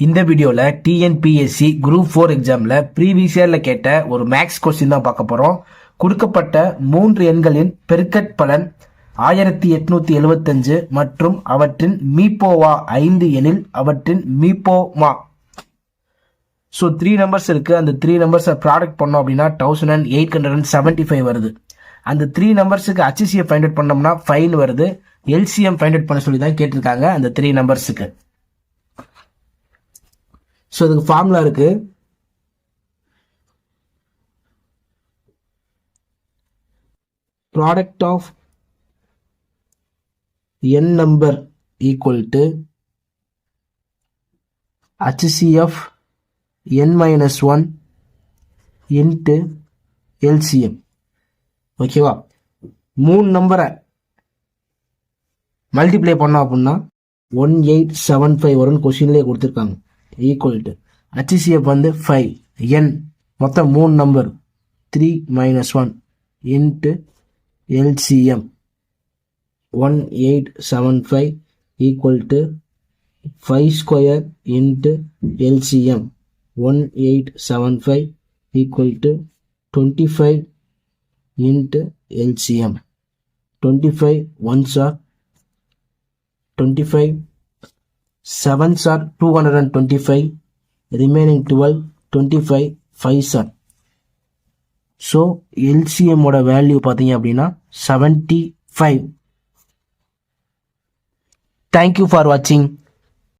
இந்த வீடியோவில் TNPSC group four எக்ஸாமில் ப்ரீவியஸ் இயரில் கேட்ட ஒரு மேக்ஸ் கொஸ்டின் தான் பார்க்க போகிறோம் கொடுக்கப்பட்ட மூன்று எண்களின் பெருக்கட் பலன் ஆயிரத்தி எட்நூத்தி எழுவத்தஞ்சு மற்றும் அவற்றின் மீப்போவா ஐந்து எனில் அவற்றின் மீப்போமா. ஸோ த்ரீ நம்பர்ஸ் இருக்குது அந்த த்ரீ நம்பர்ஸை ப்ராடக்ட் பண்ணோம் அப்படின்னா thousand and eight hundred and seventy five வருது அந்த த்ரீ நம்பர்ஸுக்கு HCF ஃபைண்ட் அவுட் பண்ணோம்னா ஃபைன் வருது. எல்சிஎம் ஃபைண்ட் அவுட் பண்ண சொல்லி தான் கேட்டிருக்காங்க அந்த த்ரீ நம்பர்ஸுக்கு ஸோ இதுக்கு ஃபார்முலா இருக்கு. Product of n number equal to HCF n minus one into LCM ஓகேவா மூணு நம்பரை மல்டிப்ளை பண்ணோம் அப்படின்னா ஒன் எயிட் செவன் ஃபைவ் வரும்னு கொஷின்லேயே கொடுத்துருக்காங்க. ஈக்குவல் டு ஹச்சிசிஎஃப் வந்து ஃபைவ் என் மொத்தம் மூணு number three minus one into LCM one eight seven five equal to five square into LCM one eight seven five equal to twenty five into LCM twenty five ones are twenty five sevens are two hundred and twenty five remaining twelve twenty five fives are so எல்சிஎம்மோட value பார்த்தீங்க அப்படின்னா seventy five thank you for வாட்சிங்